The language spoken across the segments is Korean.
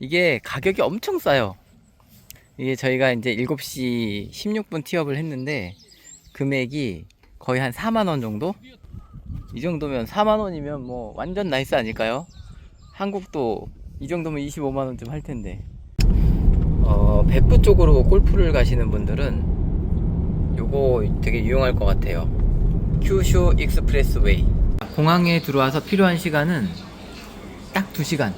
이게 가격이 엄청 싸요. 이게 저희가 이제 7시 16분 티업을 했는데 금액이 거의 한 4만원 정도? 이 정도면 4만원이면 뭐 완전 나이스 아닐까요? 한국도 이 정도면 25만원쯤 할 텐데. 어, 백부 쪽으로 골프를 가시는 분들은 요거 되게 유용할 것 같아요. 큐슈 익스프레스웨이. 공항에 들어와서 필요한 시간은 딱 2시간.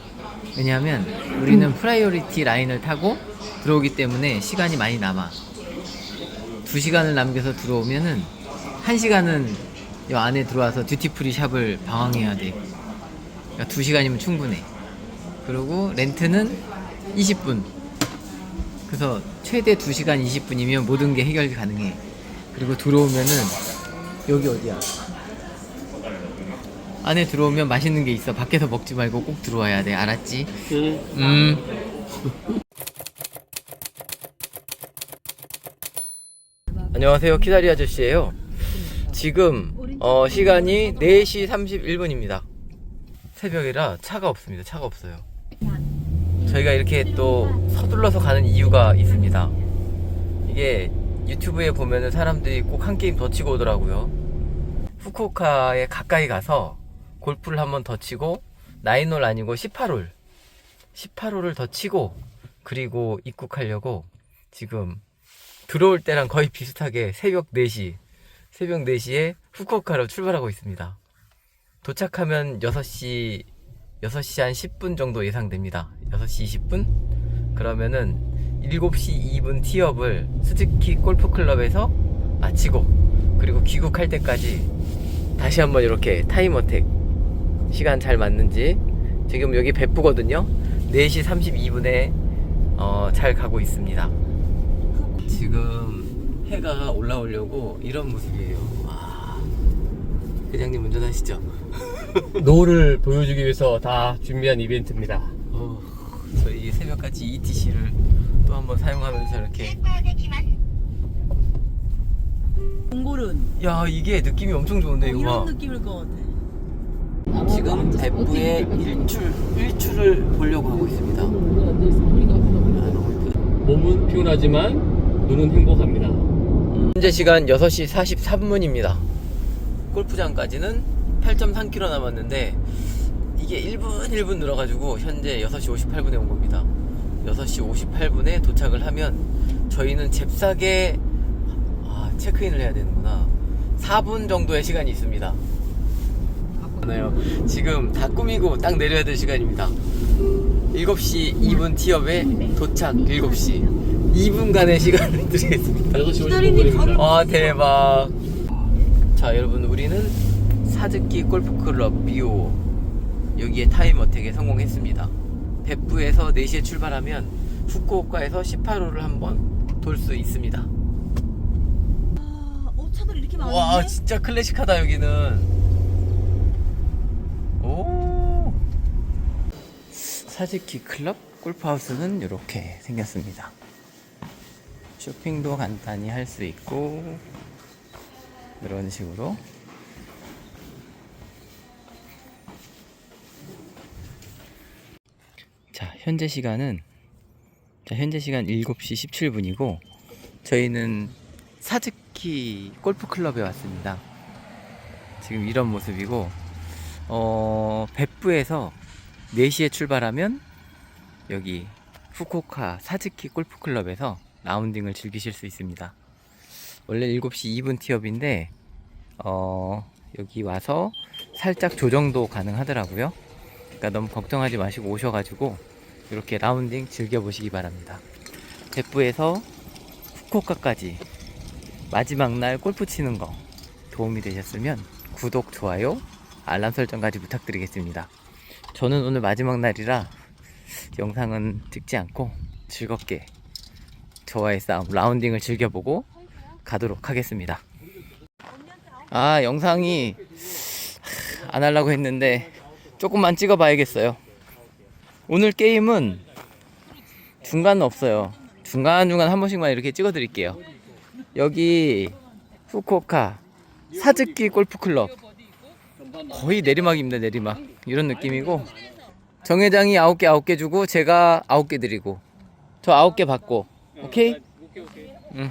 왜냐하면 우리는 프라이어리티 라인을 타고 들어오기 때문에 시간이 많이 남아. 2시간을 남겨서 들어오면은 1시간은 이 안에 들어와서 듀티프리 샵을 방황해야 돼. 그러니까 2시간이면 충분해. 그리고 렌트는 20분. 그래서 최대 2시간 20분이면 모든 게 해결 가능해. 그리고 들어오면은 여기 어디야? 안에 들어오면 맛있는 게 있어. 밖에서 먹지 말고 꼭 들어와야 돼. 알았지? 음. 안녕하세요. 키다리 아저씨예요. 지금 어, 시간이 4시 31분입니다. 새벽이라 차가 없습니다. 차가 없어요. 저희가 이렇게 또 서둘러서 가는 이유가 있습니다. 이게 유튜브에 보면은 사람들이 꼭 한 게임 더 치고 오더라고요. 후쿠오카에 가까이 가서 골프를 한번 더 치고 9홀 아니고 18홀 18홀을 더 치고 그리고 입국하려고 지금 들어올 때랑 거의 비슷하게 새벽 4시 새벽 4시에 후쿠오카로 출발하고 있습니다. 도착하면 6시 6시 한 10분 정도 예상됩니다. 6시 20분? 그러면은 7시 2분 티업을 스즈키 골프클럽에서 마치고 그리고 귀국할 때까지 다시 한번 이렇게 타임어택 시간 잘 맞는지. 지금 여기 베프거든요. 4시 32분에 어, 잘 가고 있습니다. 지금 해가 올라오려고 이런 모습이에요. 와. 회장님 운전하시죠? 노를 보여주기 위해서 다 준비한 이벤트입니다. 어, 저희 새벽까지 ETC를 또 한번 사용하면서 이렇게. 몽골은 야 이게 느낌이 엄청 좋은데 이거 이런 봐 느낌일 것 같아. 지금 대부의 일출 일출을 보려고 하고 있습니다. 몸은 피곤하지만 눈은 행복합니다. 현재 시간 6시 43분입니다. 골프장까지는 8.3km 남았는데 이게 1분 1분 늘어가지고 현재 6시 58분에 온 겁니다. 6시 58분에 도착을 하면 저희는 잽싸게 아, 체크인을 해야 되는구나. 4분 정도의 시간이 있습니다. 하나요. 지금 다 꾸미고 딱 내려야 될 시간입니다. 7시 2분 티업에 도착 7시 2분간의 시간을 드리겠습니다. 6시 기다리니 55분입니다. 와 대박 자 여러분 우리는 사즈키 골프클럽 미오 여기에 타임 어택에 성공했습니다 베프에서 4시에 출발하면 후쿠오카에서 18호를 한번 돌 수 있습니다 아? 와 진짜 클래식하다 여기는 오. 사즈키 클럽 골프하우스는 이렇게 생겼습니다. 쇼핑도 간단히 할 수 있고 이런 식으로. 자 현재 시간은 자 현재 시간 7시 17분이고 저희는 사즈키 골프 클럽에 왔습니다. 지금 이런 모습이고 어別府에서 4시에 출발하면 여기 후쿠오카 사즈키 골프 클럽에서 라운딩을 즐기실 수 있습니다. 원래 7시 2분 티업인데 어 여기 와서 살짝 조정도 가능하더라고요. 그러니까 너무 걱정하지 마시고 오셔가지고 이렇게 라운딩 즐겨보시기 바랍니다. 대부에서 후쿠오카까지 마지막 날 골프 치는 거 도움이 되셨으면 구독, 좋아요, 알람 설정까지 부탁드리겠습니다. 저는 오늘 마지막 날이라 영상은 찍지 않고 즐겁게 저와의 싸움 라운딩을 즐겨보고 가도록 하겠습니다. 아 영상이 안 하려고 했는데 조금만 찍어봐야겠어요. 오늘 게임은 중간은 없어요. 중간중간 한 번씩만 이렇게 찍어드릴게요. 여기 후쿠오카 사즈키 골프클럽 거의 내리막입니다 내리막 이런 느낌이고 정 회장이 9개 9개 주고 제가 9개 드리고 저 9개 받고 오케이? 오케이.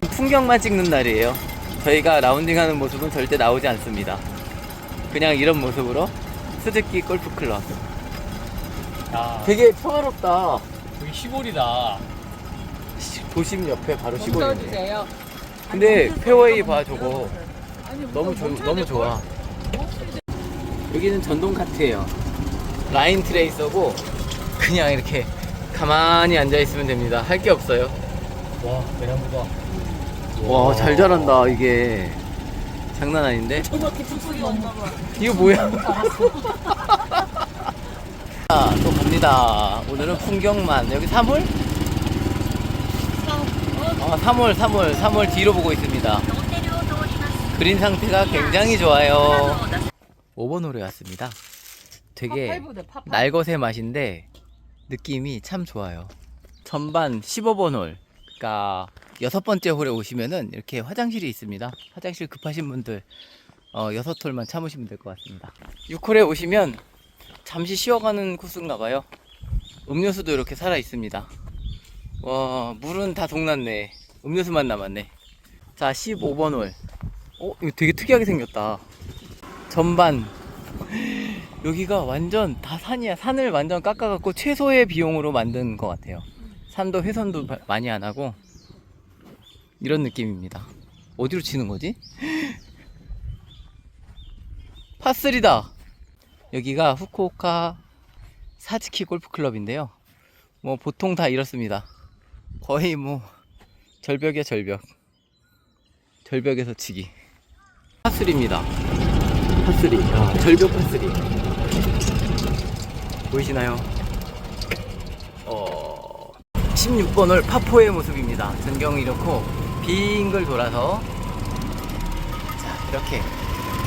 풍경만 찍는 날이에요. 저희가 라운딩하는 모습은 절대 나오지 않습니다. 그냥 이런 모습으로 스즈키 골프 클럽. 야 되게 평화롭다. 여기 시골이다. 도심 옆에 바로 시골이네. 근데 페어웨이 봐 저거 너무 좋 너무 좋아. 여기는 전동 카트예요. 라인 트레이서고 그냥 이렇게 가만히 앉아 있으면 됩니다. 할 게 없어요. 와 대나무다. 와 잘 자란다 이게 장난 아닌데? 저렇게 툭툭이 없나 봐. 이거 뭐야? 자, 또 갑니다. 오늘은 풍경만. 여기 3월? 아, 3월, 3월, 3월 뒤로 보고 있습니다. 그린 상태가 굉장히 좋아요. 5번 홀에 왔습니다. 되게 날것의 맛인데 느낌이 참 좋아요. 전반 15번 홀. 그러니까 여섯 번째 홀에 오시면은 이렇게 화장실이 있습니다. 화장실 급하신 분들 어, 여섯 홀만 참으시면 될 것 같습니다. 6홀에 오시면 잠시 쉬어가는 코스인가 봐요. 음료수도 이렇게 살아 있습니다. 와, 물은 다 동났네. 음료수만 남았네. 자, 15번 홀. 어, 이거 되게 특이하게 생겼다. 전반. 여기가 완전 다 산이야. 산을 완전 깎아갖고 최소의 비용으로 만든 것 같아요. 산도 바- 많이 안 하고. 이런 느낌입니다. 어디로 치는 거지? 파3다. 여기가 후쿠오카 사츠키 골프클럽인데요. 뭐 보통 다 이렇습니다. 거의 뭐 절벽이야 절벽. 절벽에서 치기. 파3입니다. 파3. 야, 절벽 파3. 보이시나요? 어 16번 홀 파4의 모습입니다. 전경이 이렇고 빙글 돌아서 자 이렇게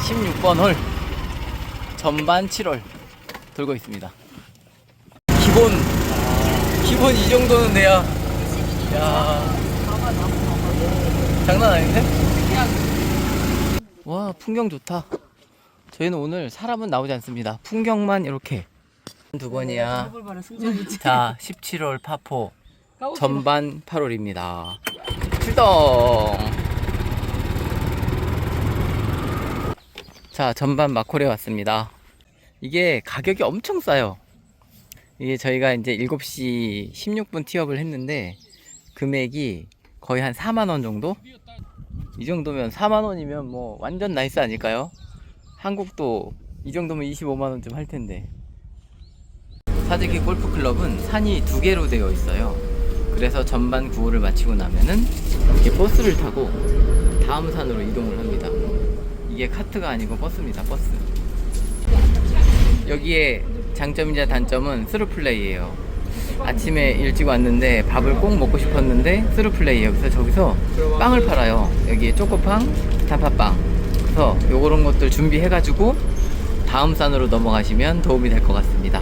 16번 홀 전반 7월 돌고 있습니다. 기본 기본 이 정도는 돼야 야 장난 아닌데? 와 풍경 좋다. 저희는 오늘 사람은 나오지 않습니다. 풍경만 이렇게 두 번이야. 승전이지. 자 17월 파포 전반 8월입니다. 출동! 자, 전반 마콜에 왔습니다. 이게 가격이 엄청 싸요. 이게 저희가 이제 7시 16분 티업을 했는데, 금액이 거의 한 4만 원 정도? 이 정도면 4만 원이면 뭐 완전 나이스 아닐까요? 한국도 이 정도면 25만원쯤 할 텐데. 사즈키 골프클럽은 산이 두 개로 되어 있어요. 그래서 전반 구호를 마치고 나면은 이렇게 버스를 타고 다음 산으로 이동을 합니다. 이게 카트가 아니고 버스입니다. 버스. 여기에 장점이자 단점은 스루플레이예요. 아침에 일찍 왔는데 밥을 꼭 먹고 싶었는데 스루플레이예요. 그래서 저기서 빵을 팔아요. 여기에 초코빵, 단팥빵. 그래서 요런 것들 준비해가지고 다음 산으로 넘어가시면 도움이 될 것 같습니다.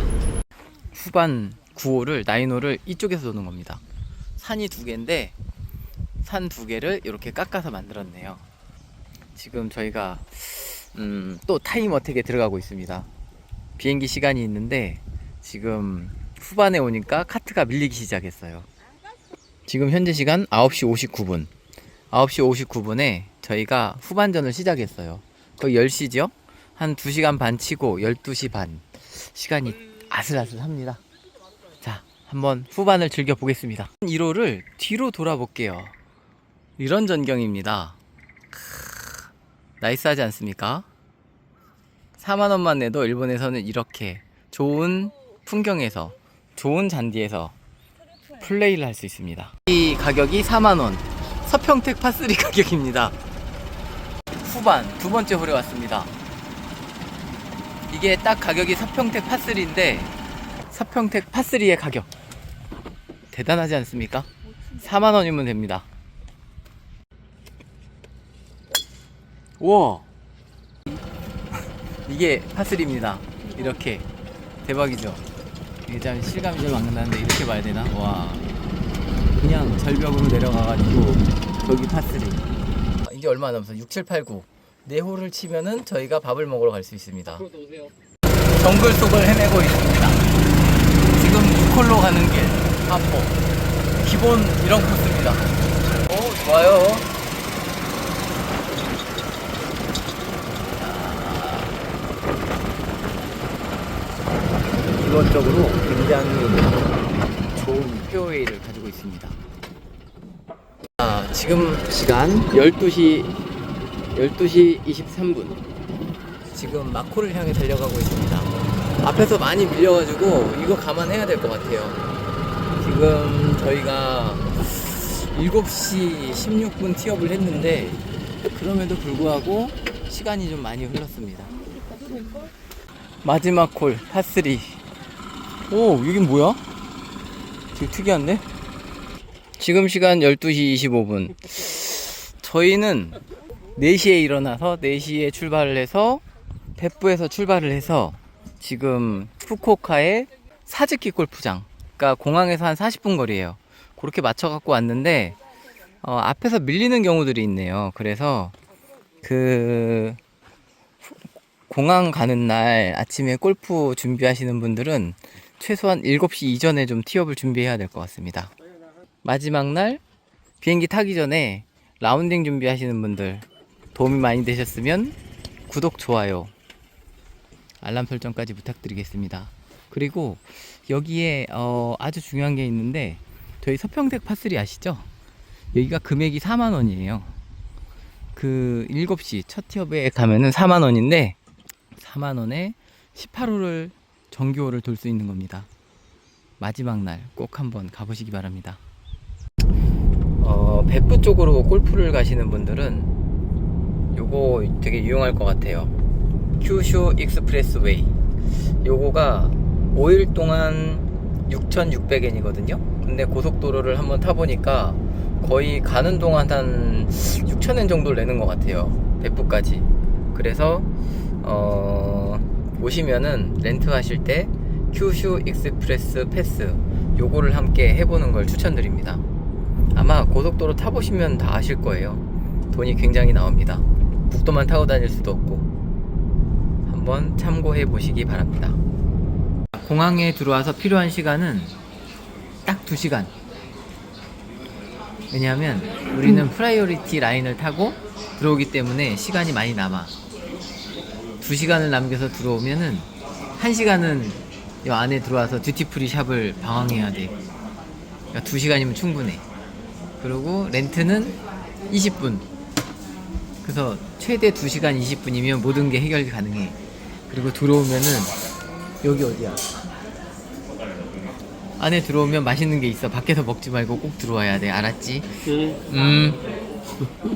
후반 9호를 나인호를 이쪽에서 도는 겁니다. 산이 두 개인데 산 두 개를 이렇게 깎아서 만들었네요. 지금 저희가 음, 또 타임 어택에 들어가고 있습니다. 비행기 시간이 있는데 지금 후반에 오니까 카트가 밀리기 시작했어요. 지금 현재 시간 9시 59분. 9시 59분에 저희가 후반전을 시작했어요. 거의 10시죠? 한 2시간 반 치고 12시 반. 시간이 아슬아슬합니다. 자, 한번 후반을 즐겨 보겠습니다. 1호를 뒤로 돌아볼게요. 이런 전경입니다. 크으, 나이스하지 않습니까? 4만원만 내도 일본에서는 이렇게 좋은 풍경에서 좋은 잔디에서 플레이를 할 수 있습니다. 이 가격이 4만원. 서평택 파3 가격입니다. 후반 두 번째 홀에 왔습니다. 이게 딱 가격이 서평택 파3인데 서평택 파3의 가격 대단하지 않습니까? 4만 원이면 됩니다. 우와 이게 파3입니다. 이렇게 대박이죠. 이게 참 실감이 좀안 나는데 이렇게 봐야 되나? 와 그냥 절벽으로 내려가가지고 저기 파3 이제 얼마 남았어? 6, 7, 8, 9 네 홀을 치면은 저희가 밥을 먹으러 갈 수 있습니다. 정글 속을 헤매고 있습니다. 마콜로 가는 길 하포 기본 이런 코스입니다 오 좋아요 기본적으로 굉장히 좋은 페어웨이를 가지고 있습니다 아, 지금 시간 12시 12시 23분. 지금 마코를 향해 달려가고 있습니다. 앞에서 많이 밀려가지고 이거 감안해야 될 것 같아요. 지금 저희가 7시 16분 티업을 했는데 그럼에도 불구하고 시간이 좀 많이 흘렀습니다. 마지막 콜 파3 오 여긴 뭐야? 되게 특이한데? 지금 시간 12시 25분. 저희는 4시에 일어나서 4시에 출발을 해서 백부에서 출발을 해서 지금 후쿠오카의 사즈키 골프장 그러니까 공항에서 한 40분 거리예요. 그렇게 맞춰 갖고 왔는데 어, 앞에서 밀리는 경우들이 있네요. 그래서 그 후- 공항 가는 날 아침에 골프 준비하시는 분들은 최소한 7시 이전에 좀 티업을 준비해야 될 것 같습니다. 마지막 날 비행기 타기 전에 라운딩 준비하시는 분들 도움이 많이 되셨으면 구독, 좋아요, 알람 설정까지 부탁드리겠습니다. 그리고 여기에 어, 아주 중요한 게 있는데 저희 서평택 파3 아시죠? 여기가 금액이 4만 원이에요. 그 7시 첫 티업에 가면은 4만 원인데 4만 원에 18호를 정규호를 돌 수 있는 겁니다. 마지막 날 꼭 한번 가보시기 바랍니다. 어, 백부 쪽으로 골프를 가시는 분들은 요거 되게 유용할 것 같아요. 큐슈 익스프레스웨이. 요거가 5일 동안 6,600엔이거든요. 근데 고속도로를 한번 타보니까 거의 가는 동안 한 6,000엔 정도를 내는 것 같아요. 백부까지. 그래서 어, 오시면은 렌트 하실 때 큐슈 익스프레스 패스 요거를 함께 해보는 걸 추천드립니다. 아마 고속도로 타보시면 다 아실 거예요. 돈이 굉장히 나옵니다. 국도만 타고 다닐 수도 없고. 한번 참고해 보시기 바랍니다. 공항에 들어와서 필요한 시간은 딱 2시간. 왜냐하면 우리는 프라이어리티 라인을 타고 들어오기 때문에 시간이 많이 남아. 2시간을 남겨서 들어오면은 1시간은 이 안에 들어와서 듀티프리 샵을 방황해야 돼. 그러니까 2시간이면 충분해. 그리고 렌트는 20분. 그래서 최대 2시간 20분이면 모든 게 해결이 가능해. 그리고 들어오면은 여기 어디야? 안에 들어오면 맛있는 게 있어. 밖에서 먹지 말고 꼭 들어와야 돼. 알았지? 음.